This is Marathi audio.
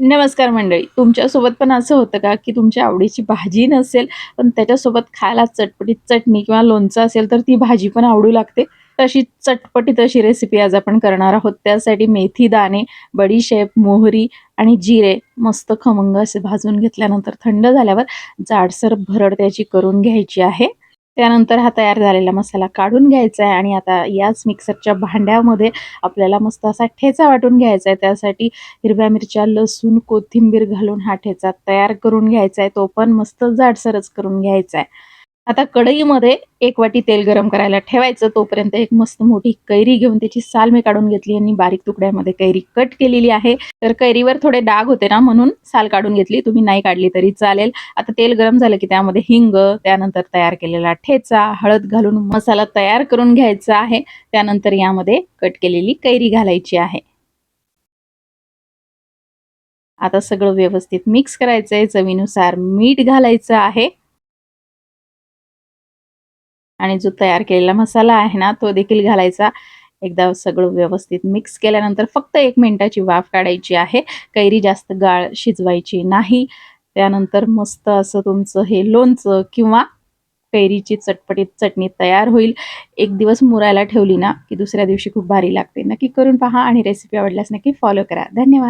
नमस्कार मंडळी. तुमच्यासोबत पण असं होतं का की तुमच्या आवडीची भाजी नसेल पण त्याच्यासोबत खायला चटपटीत चटणी किंवा लोणचं असेल तर ती भाजी पण आवडू लागते. तशी चटपटीत अशी रेसिपी आज आपण करणार आहोत. त्यासाठी मेथी दाणे बडीशेप मोहरी आणि जिरे मस्त खमंग असे भाजून घेतल्यानंतर थंड झाल्यावर जाडसर भरड त्याची करून घ्यायची आहे. त्यानंतर हा तयार झालेला मसाला काढून घ्यायचा आहे आणि आता याच मिक्सरच्या भांड्यामध्ये आपल्याला मस्त असा ठेचा वाटून घ्यायचा आहे त्यासाठी हिरव्या मिरच्या लसूण कोथिंबीर घालून हा ठेचा तयार करून घ्यायचा आहे तो पण मस्त जाडसरच करून घ्यायचा आहे आता कढईमध्ये एक वाटी तेल गरम करायला ठेवायचं. तोपर्यंत एक मस्त मोठी कैरी घेऊन त्याची साल मी काढून घेतली आणि बारीक तुकड्यामध्ये कैरी कट केलेली आहे. तर कैरीवर थोडे डाग होते ना म्हणून साल काढून घेतली. तुम्ही नाही काढली तरी चालेल. आता तेल गरम झालं की त्यामध्ये हिंग त्यानंतर तयार केलेला ठेचा हळद घालून मसाला तयार करून घ्यायचा आहे. त्यानंतर यामध्ये कट केलेली कैरी घालायची आहे. आता सगळं व्यवस्थित मिक्स करायचं आहे चवीनुसार मीठ घालायचं आहे. आणि जो तयार केलेला मसाला आहे ना तो देखील घालायचा. एकदा सगळं व्यवस्थित मिक्स केल्यानंतर फक्त एक मिनटाची वाफ काढायची आहे. कैरी जास्त गाळ शिजवायची नाही. त्यानंतर मस्त असं तुमचं हे लोणचं किंवा कैरीची चटपटीत चटणी तयार होईल. एक दिवस मुरायला ठेवली ना की दुसऱ्या दिवशी खूप भारी लागते. नक्की करून पहा आणि रेसिपी आवडल्यास नक्की फॉलो करा. धन्यवाद.